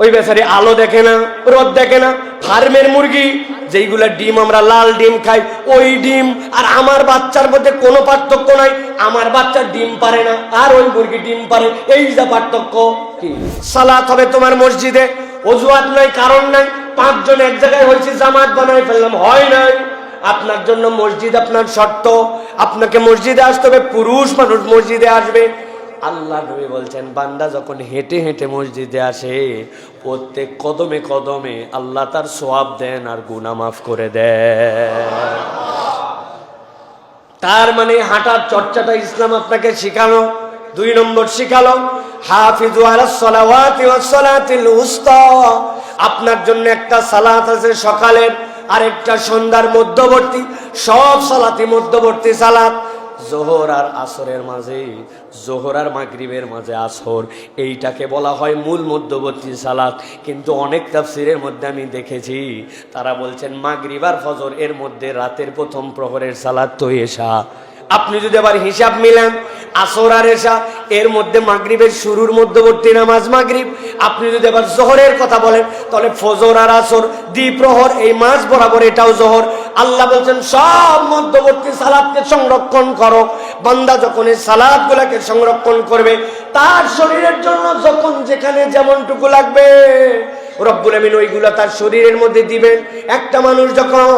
ওই বেচারি আলো দেখে না, রোদ দেখে না, ফার্মের মুরগি, যেইগুলা ডিম আমরা লাল ডিম খাই, ওই ডিম, আর আমার বাচ্চার মধ্যে কোনো পার্থক্য নাই, আমার বাচ্চা ডিম পারে না, আর ওই মুরগি ডিম পারে, এই যা পার্থক্য কি? সালাত হবে তোমার মসজিদে, অজুহাত নাই, কারণ নাই, পাঁচজন এক জায়গায় হয়েছে, জামাত বানাই ফেললাম, হয় নাই। আপনার জন্য মসজিদ আপনার শর্ত, আপনাকে মসজিদে আসতে হবে, পুরুষ মানুষ মসজিদে আসবে আল্লাহ নবী বলছেন, বান্দা যখন হেঁটে হেঁটে মসজিদে আসে, প্রত্যেক কদমে কদমে আল্লাহ তার সোয়াব দেন আর গুনাহ মাফ করে দেন তার মানে হাঁটার চর্চাটা ইসলাম আপনাকে শিখানো দুই নম্বর শিখালো, হাফিজু আপনার জন্য একটা সালাত আছে সকালের আর একটা সন্ধ্যার মধ্যবর্তী, সব সালাতি মধ্যবর্তী সালাত। জোহর আর আসরের মাঝে, জোহর আর মাগরিবের মাঝে আসর। এইটাকে বলা হয় মূল মধ্যবর্তী সালাত। কিন্তু অনেক তাফসিরের মধ্যে আমি দেখেছি, তারা বলছেন মাগরিব আর ফজর এর মধ্যে রাতের প্রথম প্রহরের সালাত তো এসা আপনি যদি আবার হিসাব মিলান, আসর আর এসা এর মধ্যে মাগরিবের শুরুর মধ্যবর্তী নামাজ মাগরিব। আপনি যদি আবার জোহরের কথা বলেন, তাহলে ফজর আর আসর দ্বিপ্রহর, এই মাস বরাবর এটাও জোহর। আল্লাহ বলছেন, সব মধ্যবর্তী সালাদকে সংরক্ষণ করো। বান্দা যখন এই সালাদ গুলাকে সংরক্ষণ করবে, তার শরীরের জন্য যখন যেখানে যেমনটুকু লাগবে, রব্বুল আমিন ওইগুলো তার শরীরের মধ্যে দিবেন। একটা মানুষ যখন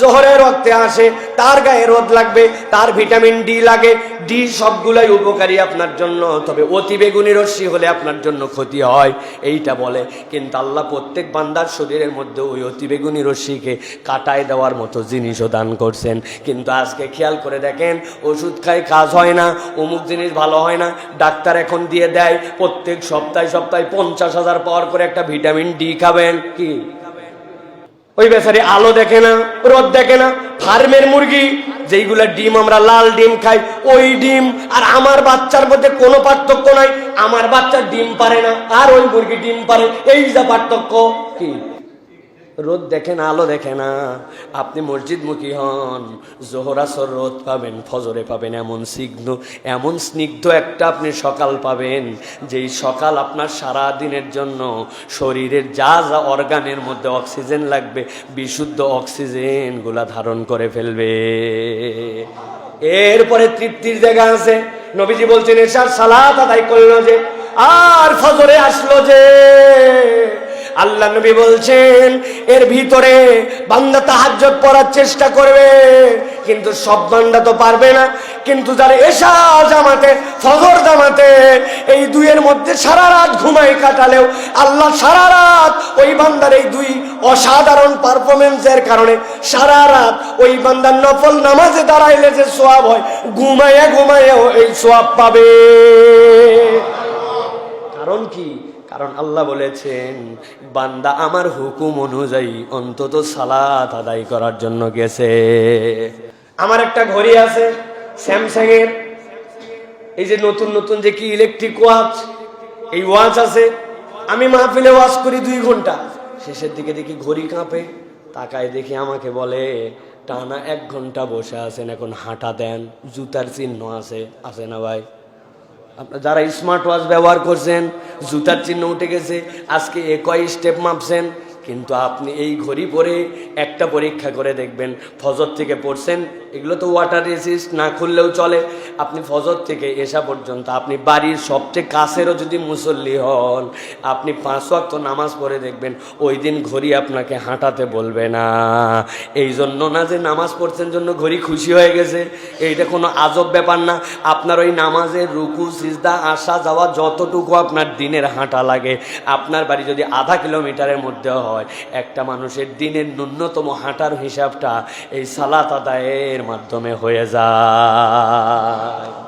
জোহরের রক্তে আসে তার গায়ে রোদ লাগবে, তার ভিটামিন ডি লাগে, ডি সবগুলাই উপকারী আপনার জন্য। তবে অতি বেগুনি রশ্মি হলে আপনার জন্য ক্ষতি হয়, এইটা বলে। কিন্তু আল্লাহ প্রত্যেক বান্দার শরীরের মধ্যে ওই অতি বেগুনি রশ্মিকে কাটায় দেওয়ার মতো জিনিসও দান করছেন। কিন্তু আজকে খেয়াল করে দেখেন, ওষুধ খাই কাজ হয় না, অমুক জিনিস ভালো হয় না, ডাক্তার এখন দিয়ে দেয়, প্রত্যেক সপ্তাহে সপ্তাহে পঞ্চাশ হাজার পাওয়ার করে একটা ভিটামিন ডি খাবেন, কি? ওই বেচারি আলো দেখে না, রোদ দেখে না, ফার্মের মুরগি, যেইগুলা ডিম আমরা লাল ডিম খাই, ওই ডিম, আর আমার বাচ্চার মধ্যে কোনো পার্থক্য নাই, আমার বাচ্চা ডিম পারে না, আর ওই মুরগি ডিম পারে, এই যা পার্থক্য, কি? রোদ দেখে না, আলো দেখে না। আপনি মসজিদমুখী হন জোহরাসর রোদ পাবেন, ফজরে পাবেন এমন স্নিগ্ধ এমন স্নিগ্ধ একটা আপনি সকাল পাবেন, যেই সকাল আপনার সারা দিনের জন্য শরীরের যা যা অর্গানের মধ্যে অক্সিজেন লাগবে, বিশুদ্ধ অক্সিজেনগুলা ধারণ করে ফেলবে। এরপরে তৃপ্তির জায়গা আছে। নবীজি বলছেন এসার সালাত আদায় করল যে, আর ফজরে আসলো যে। আল্লাহ নবী বলছেন, এর ভিতরে বান্দা তাহাজ্জত পড়ার চেষ্টা করবে, কিন্তু সব বান্দা তো পারবে না। কিন্তু যারা এশা জামাতে, ফজর জামাতে, এই দুইয়ের মধ্যে সারা রাত ঘুমাই কাটালেও আল্লাহ সারা রাত ওই বান্দার এই দুই অসাধারণ পারফরমেন্সের কারণে সারা রাত ওই বান্দার নফল নামাজে দাঁড়াইলে যে সোয়াব হয়, ঘুমাইয়া ঘুমাইয়া এই সোয়াব পাবে। কারণ কি? কারণ আল্লাহ বলেছেন, বান্দা আমার হুকুম অনুযায়ী অন্তত সালাত আদায় করার জন্য গেছে। আমার একটা ঘড়ি আছে স্যামসাং এর এই যে নতুন নতুন যে কি ইলেকট্রিক ওয়াচ এই ওয়াচ আছে। আমি মাহফিলে ওয়াচ করি দুই ঘণ্টা। শেষের দিকে দেখি ঘড়ি কাঁপে, তাকায় দেখি আমাকে বলে, টানা এক ঘণ্টা বসে আছেন, এখন হাঁটা দেন, জুতার চিহ্ন আছে আছে না ভাই? আপনার যারা স্মার্ট ওয়াচ ব্যবহার করছেন জুতার চিহ্ন উঠে গেছে আজকে একই স্টেপ মাপছেন কিন্তু আপনি এই ঘড়ি পরে একটা পরীক্ষা করে দেখবেন, ফজর থেকে পড়ছেন, এগুলো তো ওয়াটার রেসিস্ট না খুললেও চলে। আপনি ফজর থেকে এসা পর্যন্ত, আপনি বাড়ির সবচেয়ে কাছেরও যদি মুসল্লি হন, আপনি পাঁচ ওয়াক্ত নামাজ পড়ে দেখবেন, ওই দিন ঘড়ি আপনাকে হাঁটাতে বলবে না। এই জন্য না যে নামাজ পড়ছেন জন্য ঘড়ি খুশি হয়ে গেছে, এইটা কোনো আজব ব্যাপার না। আপনার ওই নামাজের রুকু, সিজদা, আসা, যাওয়া যতটুকু আপনার দিনের হাঁটা লাগে। আপনার বাড়ি যদি আধা কিলোমিটারের মধ্যে হয়। একটা মানুষের দিনের ন্যূনতম হাঁটার হিসাবটা এই সালাত আদায়ের মাধ্যমে হয়ে যায়।